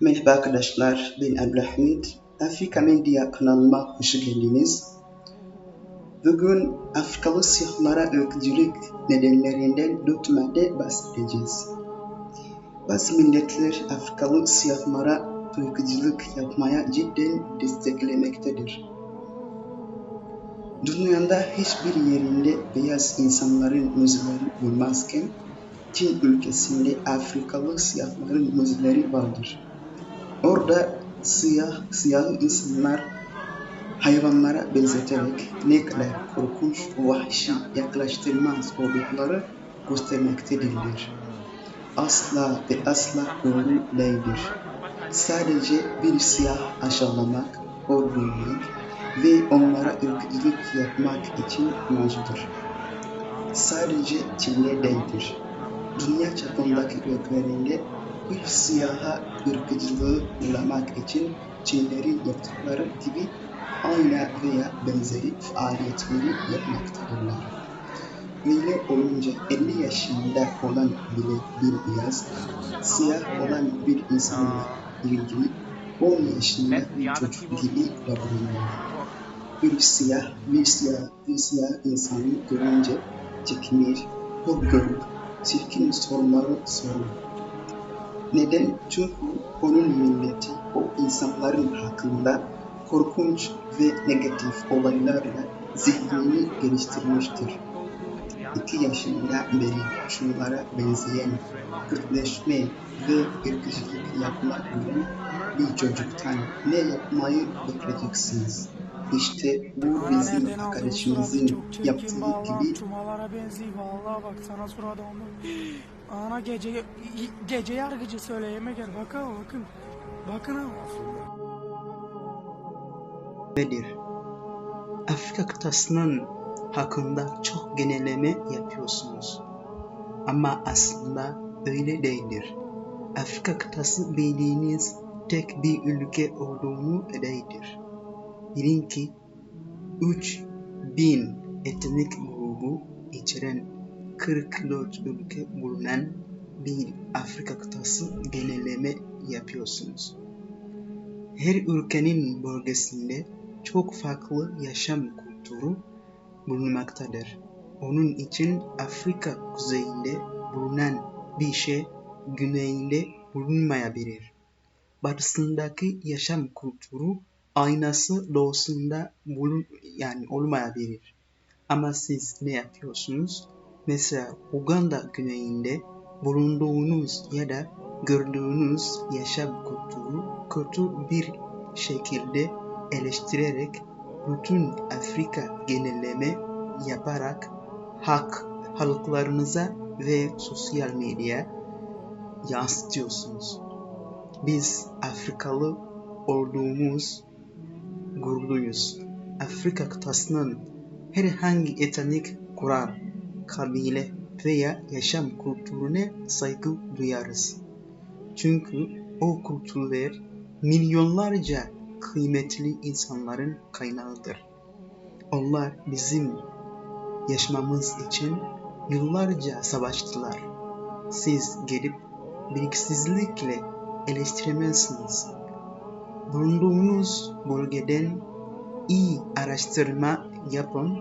Merhaba arkadaşlar, ben Abdülhamid. Afrika Medya kanalıma hoş geldiniz. Bugün Afrikalı siyahlara ırkçılık nedenlerinden dört madde bahsedeceğiz. Bazı milletler Afrikalı siyahlara ırkçılık yapmaya cidden desteklemektedir. Dünyada hiçbir yerinde beyaz insanların müzeleri bulmazken, Çin ülkesinde Afrikalı siyahların müzeleri vardır. Orada siyah, siyah insanlar hayvanlara benzeterek ne kadar korkunç, vahşi, yaklaştırmaz oldukları göstermektedirler. Asla ve asla doğru değildir. Sadece bir siyah aşağılamak, öldürmek ve onlara ırkçılık yapmak için amaçlıdır. Sadece Çin'de değildir. Dünya çapındaki ülkelerinde bir siyaha ırkçılığı uygulamak için Çinlerin yaptıkları gibi aynı veya benzeri faaliyetleri yapmaktadırlar. Öyle olunca 50 yaşında olan bile bir beyaz, siyah olan bir insanla ilgili 10 yaşında bir çocuk gibi davranıyor. Bir siyah, bir siyah, bir siyah insanı görünce çekinir, görüp çirkin soruları sorulur. Neden? Çünkü onun milleti o insanların hakkında korkunç ve negatif olaylarla zihnini geliştirmiştir. İki yaşında beri şunlara benzeyen Kürtleşme ve ırkçılık yapmak bir çocuktan ne yapmayı bekleyeceksiniz? İşte bu bizim arkadaşımızın yaptığı gibi Cumalara benziyor vallahi bak sana sonra da onu. Ana gece gece yargıcı söyleyeme gel bakın bakın. Bakın ama. nedir? Afrika kıtasının hakkında çok genelleme yapıyorsunuz. Ama aslında öyle değildir. Afrika kıtası bildiğiniz tek bir ülke olduğunu değildir. Bilin ki 3000 etnik grubu içeren 44 ülke bulunan bir Afrika kıtası genelleme yapıyorsunuz. Her ülkenin bölgesinde çok farklı yaşam kültürü bulunmaktadır. Onun için Afrika kuzeyinde bulunan bir şey güneyinde bulunmayabilir. Batısındaki yaşam kültürü aynası doğusunda bulun yani olmayabilir. Ama siz ne yapıyorsunuz? Mesela Uganda güneyinde bulunduğunuz ya da gördüğünüz yaşam kültürü kötü bir şekilde eleştirerek bütün Afrika genelleme yaparak hak halklarınıza ve sosyal medya yansıtıyorsunuz. Biz Afrikalı olduğumuz gururluyuz. Afrika kıtasının herhangi etnik kural, kabile veya yaşam kültürüne saygı duyarız. Çünkü o kültürler milyonlarca kıymetli insanların kaynağıdır. Onlar bizim yaşamamız için yıllarca savaştılar. Siz gelip bilgisizlikle eleştiremezsiniz. Bulunduğunuz bölgeden iyi araştırma yapın,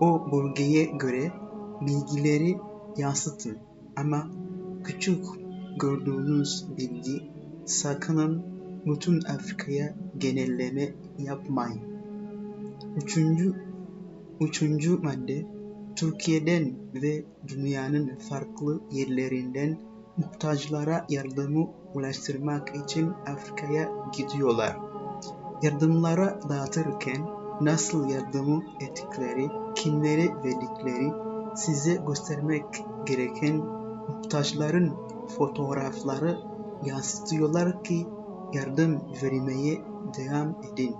o bölgeye göre bilgileri yansıtın. Ama küçük gördüğünüz bilgi sakının bütün Afrika'ya genelleme yapmayın. Üçüncü, üçüncü madde Türkiye'den ve dünyanın farklı yerlerinden muhtaçlara yardımı ulaştırmak için Afrika'ya gidiyorlar. Yardımlara dağıtırken nasıl yardımı ettikleri, kimlere verdikleri size göstermek gereken muhtaçların fotoğrafları yansıtıyorlar ki yardım vermeye devam edin.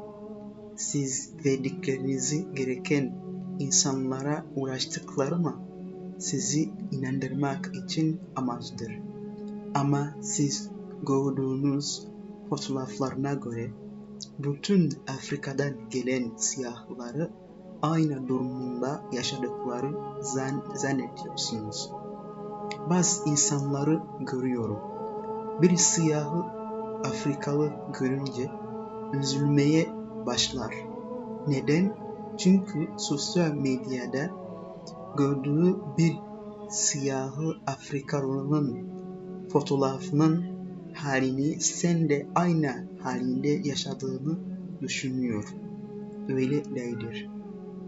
Siz verdiklerinizi gereken insanlara ulaştıkları mı? Sizi inandırmak için amaçtır. Ama siz gördüğünüz fotoğraflarına göre bütün Afrika'dan gelen siyahları aynı durumunda yaşadıkları zan zannediyorsunuz. Bazı insanları görüyorum. Bir siyahı Afrikalı görünce üzülmeye başlar. Neden? Çünkü sosyal medyada gördüğü bir siyahı Afrikalının fotoğrafının halini sen de aynı halinde yaşadığını düşünüyor. Öyle değildir.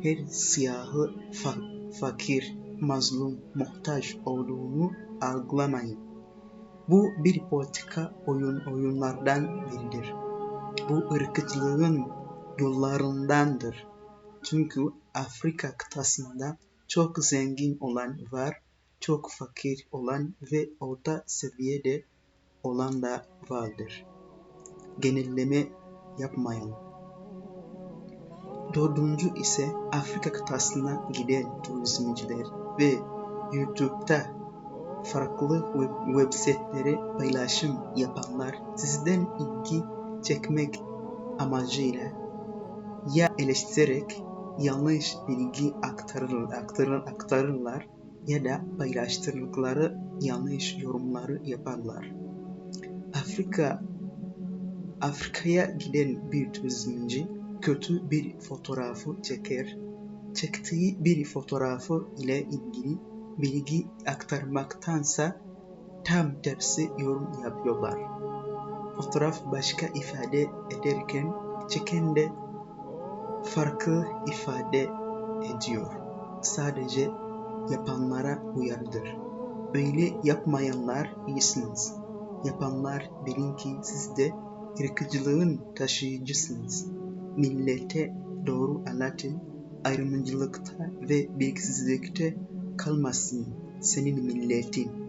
Her siyahı fa- fakir, mazlum, muhtaç olduğunu algılamayın. Bu bir politika oyun oyunlardan biridir. Bu ırkçılığın yollarındandır. Çünkü Afrika kıtasında çok zengin olan var, çok fakir olan ve orta seviyede olan da vardır. Genelleme yapmayın. Dördüncü ise Afrika kıtasına giden turizmciler ve YouTube'da farklı web, web siteleri paylaşım yapanlar sizden ilgi çekmek amacıyla ya eleştirerek yanlış bilgi aktarır, aktarır, aktarırlar ya da paylaştırdıkları yanlış yorumları yaparlar. Afrika Afrika'ya giden bir turizmci kötü bir fotoğrafı çeker. Çektiği bir fotoğrafı ile ilgili bilgi aktarmaktansa tam tersi yorum yapıyorlar. Fotoğraf başka ifade ederken çeken de farklı ifade ediyor. Sadece yapanlara uyarıdır. Öyle yapmayanlar iyisiniz. Yapanlar bilin ki siz de ırkçılığın taşıyıcısınız. Millete doğru anlatın, ayrımcılıkta ve bilgisizlikte kalmasın senin milletin.